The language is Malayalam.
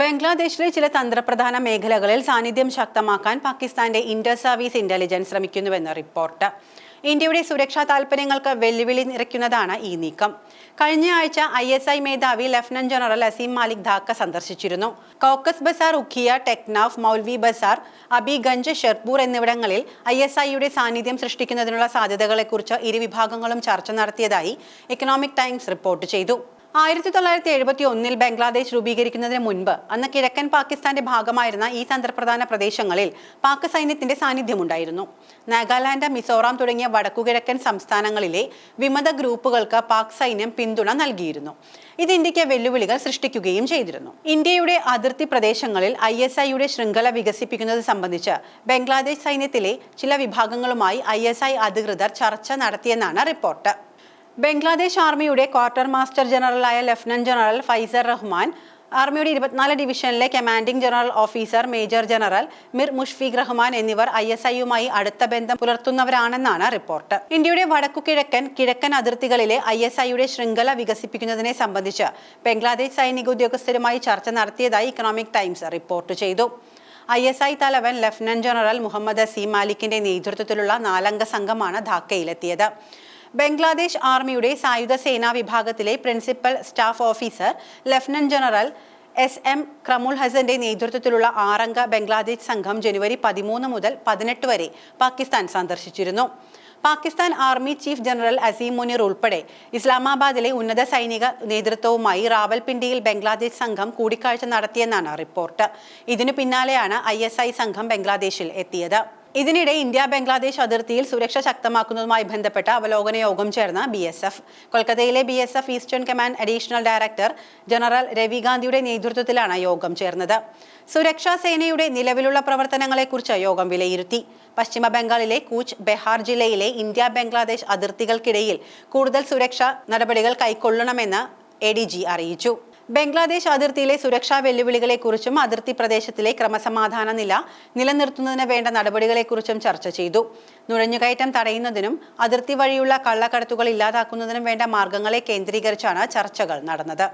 ബംഗ്ലാദേശിലെ ചില തന്ത്രപ്രധാന മേഖലകളിൽ സാന്നിധ്യം ശക്തമാക്കാൻ പാകിസ്ഥാന്റെ ഇന്റർ സർവീസ് ഇന്റലിജൻസ് ശ്രമിക്കുന്നുവെന്ന് റിപ്പോർട്ട്. ഇന്ത്യയുടെ സുരക്ഷാ താൽപ്പര്യങ്ങൾക്ക് വെല്ലുവിളി നിറയ്ക്കുന്നതാണ് ഈ നീക്കം. കഴിഞ്ഞ ആഴ്ച ഐ എസ് ഐ മേധാവി ലഫ്റ്റനന്റ് ജനറൽ അസീം മാലിക് ധാക്ക സന്ദർശിച്ചിരുന്നു. കോക്കസ് ബസാർ ഉഖിയ ടെക്നാഫ് മൗൽവി ബസാർ അബിഗഞ്ച് ഷെർപൂർ എന്നിവിടങ്ങളിൽ ഐ എസ് ഐയുടെ സാന്നിധ്യം സൃഷ്ടിക്കുന്നതിനുള്ള സാധ്യതകളെക്കുറിച്ച് ഇരു വിഭാഗങ്ങളും ചർച്ച നടത്തിയതായി ഇക്കണോമിക് ടൈംസ് റിപ്പോർട്ട് ചെയ്തു. ആയിരത്തി തൊള്ളായിരത്തി എഴുപത്തി ഒന്നിൽ ബംഗ്ലാദേശ് രൂപീകരിക്കുന്നതിന് മുൻപ് അന്ന് കിഴക്കൻ പാകിസ്ഥാന്റെ ഭാഗമായിരുന്ന ഈ തന്ത്രപ്രധാന പ്രദേശങ്ങളിൽ പാക് സൈന്യത്തിന്റെ സാന്നിധ്യമുണ്ടായിരുന്നു. നാഗാലാൻഡ് മിസോറാം തുടങ്ങിയ വടക്കുകിഴക്കൻ സംസ്ഥാനങ്ങളിലെ വിമത ഗ്രൂപ്പുകൾക്ക് പാക് സൈന്യം പിന്തുണ നൽകിയിരുന്നു. ഇത് ഇന്ത്യയ്ക്ക് വെല്ലുവിളികൾ സൃഷ്ടിക്കുകയും ചെയ്തിരുന്നു. ഇന്ത്യയുടെ അതിർത്തി പ്രദേശങ്ങളിൽ ഐ എസ് ഐയുടെ ശൃംഖല വികസിപ്പിക്കുന്നത് സംബന്ധിച്ച് ബംഗ്ലാദേശ് സൈന്യത്തിലെ ചില വിഭാഗങ്ങളുമായി ഐ എസ് ഐ അധികൃതർ ചർച്ച നടത്തിയെന്നാണ് റിപ്പോർട്ട്. ബംഗ്ലാദേശ് ആർമിയുടെ ക്വാർട്ടർ മാസ്റ്റർ ജനറലായ ലഫ്റ്റനന്റ് ജനറൽ ഫൈസർ റഹ്മാൻ ആർമിയുടെ ഇരുപത്തിനാല് ഡിവിഷനിലെ commanding general officer major general Mir Mushfiq Rahman എന്നിവർ ഐ എസ് ഐയുമായി അടുത്ത ബന്ധം പുലർത്തുന്നവരാണെന്നാണ് റിപ്പോർട്ട്. ഇന്ത്യയുടെ വടക്കുകിഴക്കൻ കിഴക്കൻ അതിർത്തികളിലെ ഐ എസ് ഐയുടെ ശൃംഖല വികസിപ്പിക്കുന്നതിനെ സംബന്ധിച്ച് ബംഗ്ലാദേശ് സൈനിക ഉദ്യോഗസ്ഥരുമായി ചർച്ച നടത്തിയതായി ഇക്കണോമിക് ടൈംസ് റിപ്പോർട്ട് ചെയ്തു. ഐ എസ് ഐ തലവൻ ലഫ്റ്റനന്റ് ജനറൽ മുഹമ്മദ് അസീം മാലിക്കിന്റെ നേതൃത്വത്തിലുള്ള നാലംഗ സംഘമാണ് ധാക്കയിലെത്തിയത്. ബംഗ്ലാദേശ് ആർമിയുടെ സായുധ സേനാ വിഭാഗത്തിലെ principal staff officer lieutenant general S M Kamrul ഹസന്റെ നേതൃത്വത്തിലുള്ള ആറംഗ ബംഗ്ലാദേശ് സംഘം ജനുവരി പതിമൂന്ന് മുതൽ പതിനെട്ട് വരെ പാകിസ്ഥാൻ സന്ദർശിച്ചിരുന്നു. Pakistan army chief general Asim Munir ഉൾപ്പെടെ ഇസ്ലാമാബാദിലെ ഉന്നത സൈനിക നേതൃത്വവുമായി റാവൽപിണ്ടിയിൽ ബംഗ്ലാദേശ് സംഘം കൂടിക്കാഴ്ച നടത്തിയെന്നാണ് റിപ്പോർട്ട്. ഇതിനു പിന്നാലെയാണ് ഐ സംഘം ബംഗ്ലാദേശിൽ എത്തിയത്. ഇതിനിടെ ഇന്ത്യ ബംഗ്ലാദേശ് അതിർത്തിയിൽ സുരക്ഷ ശക്തമാക്കുന്നതുമായി ബന്ധപ്പെട്ട അവലോകന യോഗം ചേർന്ന ബി എസ് എഫ്. കൊൽക്കത്തയിലെ B S F eastern command additional director general Ravi ഗാന്ധിയുടെ നേതൃത്വത്തിലാണ് യോഗം ചേർന്നത്. സുരക്ഷാ സേനയുടെ നിലവിലുള്ള പ്രവർത്തനങ്ങളെക്കുറിച്ച് യോഗം വിലയിരുത്തി. പശ്ചിമ ബംഗാളിലെ കൂച്ച് ബെഹാർ ജില്ലയിലെ ഇന്ത്യ ബംഗ്ലാദേശ് അതിർത്തികൾക്കിടയിൽ കൂടുതൽ സുരക്ഷാ നടപടികൾ കൈക്കൊള്ളണമെന്ന് എ ഡി ജി അറിയിച്ചു. ബംഗ്ലാദേശ് അതിർത്തിയിലെ സുരക്ഷാ വെല്ലുവിളികളെക്കുറിച്ചും അതിർത്തി പ്രദേശത്തിലെ ക്രമസമാധാന നില നിലനിർത്തുന്നതിന് വേണ്ട നടപടികളെക്കുറിച്ചും ചർച്ച ചെയ്തു. നുഴഞ്ഞുകയറ്റം തടയുന്നതിനും അതിർത്തി വഴിയുള്ള കള്ളക്കടത്തുകൾ ഇല്ലാതാക്കുന്നതിനും വേണ്ട മാർഗങ്ങളെ കേന്ദ്രീകരിച്ചാണ് ചർച്ചകൾ നടന്നത്.